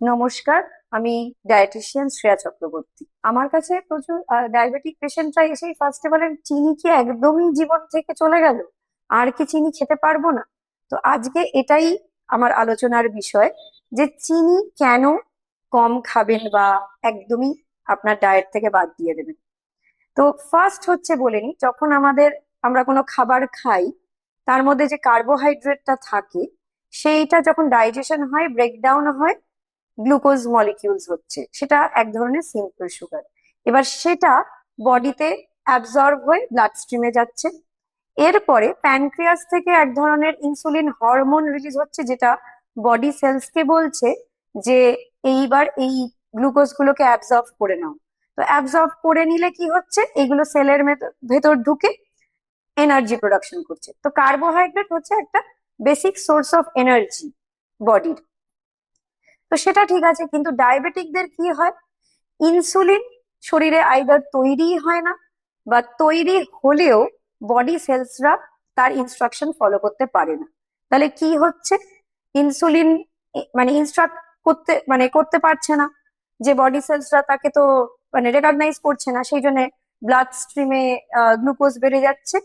নমস্কার, আমি ডায়েটিশিয়ান শ্রেয়া চক্রবর্তী। আমার কাছে প্রচুর ডায়াবেটিক পেশেন্টরা এসেই ফার্স্টে বলেন চিনি কি একদমই জীবন থেকে চলে গেল? আর কি চিনি খেতে পারব না? তো আজকে এটাই আমার আলোচনার বিষয় যে চিনি কেন কম খাবেন বা একদমই আপনার ডায়েট থেকে বাদ দিয়ে দেবেন। তো ফার্স্ট হচ্ছে বলে নিই যখন আমাদের আমরা কোনো খাবার খাই, তার মধ্যে যে কার্বোহাইড্রেটটা থাকে, সেইটা যখন ডাইজেশন হয় ব্রেকডাউন হয় গ্লুকোজ মলিকিউলস হচ্ছে। সেটা এক ধরনের সিম্পল সুগার এবার সেটা বডিতে অ্যাবজর্ব হয়ে ব্লাড স্ট্রিমে যাচ্ছে। এরপরে প্যানক্রিয়াস থেকে এক ধরনের ইনসুলিন হরমোন রিলিজ হচ্ছে, যেটা বডি সেলসকে বলছে যে এইবার এই গ্লুকোজ গুলোকে অ্যাবজর্ব করে নাও। তো অ্যাবজর্ব করে নিলে কি হচ্ছে? এগুলো সেলের ভেতর ঢুকে এনার্জি প্রোডাকশন করছে। তো কার্বোহাইড্রেট হচ্ছে একটা বেসিক সোর্স অফ এনার্জি বডির। তো সেটা ঠিক আছে, কিন্তু ডায়াবেটিকদের কি হয়? ইনসুলিন শরীরে আইদার তৈরি হয় না বা তৈরি হলেও বডি সেলসরা তার ইনস্ট্রাকশন ফলো করতে পারে না। তাহলে কি হচ্ছে? ইনসুলিন মানে ইনস্ট্রাক্ট করতে মানে করতে পারছে না। যে বডি সেলসরা তাকে তো মানে রেকগনাইজ করছে না, সেই জন্য ব্লাড স্ট্রিমে গ্লুকোজ বেড়ে যাচ্ছে।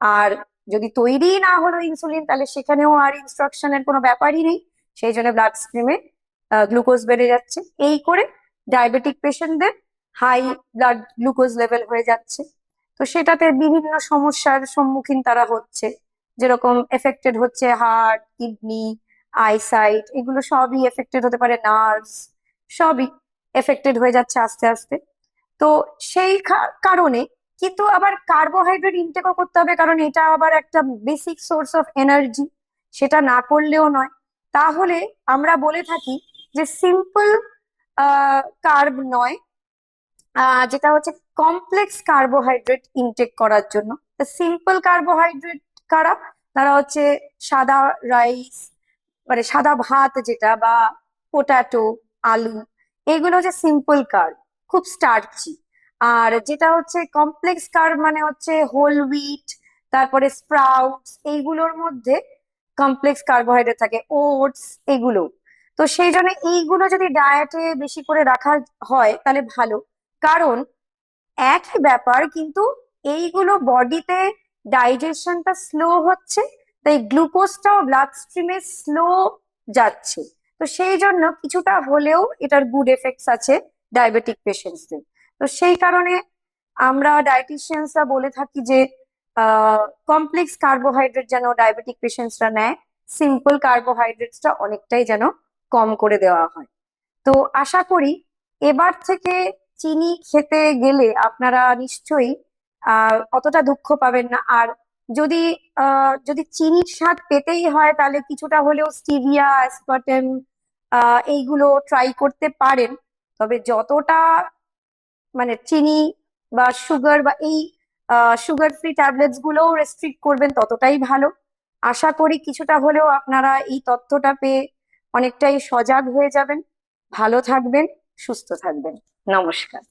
আর যদি তৈরি না হলো ইনসুলিন তাহলে সেখানেও আর ইনস্ট্রাকশনের কোনো ব্যাপারই নেই। সেই জন্য ব্লাড স্ট্রিমে গ্লুকোজ বেড়ে যাচ্ছে। এই করে ডায়াবেটিক পেশেন্টদের হাই ব্লাড গ্লুকোজ লেভেল হয়ে যাচ্ছে। তো সেটাতে বিভিন্ন সমস্যার সম্মুখীন তারা হচ্ছে। যেরকম এফেক্টেড হচ্ছে হার্ট কিডনি আইসাইট এগুলো সবই এফেক্টেড হতে পারে নার্ভস সবই এফেক্টেড হয়ে যাচ্ছে আস্তে আস্তে। তো সেই কারণে কিন্তু আবার কার্বোহাইড্রেট ইনটেকও করতে হবে, কারণ এটা আবার একটা বেসিক সোর্স অফ এনার্জি সেটা না করলেও নয়। তাহলে আমরা বলে থাকি যে সিম্পল কার্ব নয় যেটা হচ্ছে কমপ্লেক্স কার্বোহাইড্রেট ইনটেক করার জন্য। সিম্পল কার্বোহাইড্রেট কারা? তারা হচ্ছে সাদা রাইস মানে সাদা ভাত যেটা বা পোটাটো আলু, এগুলো হচ্ছে সিম্পল কার্ব খুব স্টার্চি আর যেটা হচ্ছে কমপ্লেক্স কার্ব মানে হচ্ছে হোল হুইট তারপরে স্প্রাউটস এইগুলোর মধ্যে কমপ্লেক্স কার্বোহাইড্রেট থাকে ওটস এগুলো। তো সেই জন্য এইগুলো যদি ডায়েটে বেশি করে রাখা হয়, তাহলে ভালো। কারণ একই ব্যাপার কিন্তু এইগুলো বডিতে ডাইজেশনটা স্লো হচ্ছে, তাই গ্লুকোজটাও ব্লাড স্ট্রিমে স্লো যাচ্ছে। তো সেই জন্য কিছুটা হলেও এটার গুড এফেক্টস আছে ডায়াবেটিক পেশেন্টসদের তো সেই কারণে আমরা ডায়েটিশিয়ানসরা বলে থাকি যে কমপ্লেক্স কার্বোহাইড্রেট যেন ডায়াবেটিক পেশেন্টসরা নেয় সিম্পল কার্বোহাইড্রেটসটা অনেকটাই যেন কম করে দেওয়া হয়। তো আশা করি এবার থেকে চিনি খেতে গেলে আপনারা নিশ্চয়ই অতটা দুঃখ পাবেন না। আর যদি যদি চিনির স্বাদ পেতেই হয়, তাহলে কিছুটা হলেও স্টিভিয়া, অ্যাসপার্টেম এইগুলো ট্রাই করতে পারেন। তবে যতটা মানে চিনি বা সুগার বা এই সুগার ফ্রি ট্যাবলেটস গুলোও রেস্ট্রিক্ট করবেন, ততটাই ভালো। আশা করি কিছুটা হলেও আপনারা এই তথ্যটা পেয়ে অনেকটাই সজাগ হয়ে যাবেন ভালো থাকবেন সুস্থ থাকবেন। নমস্কার।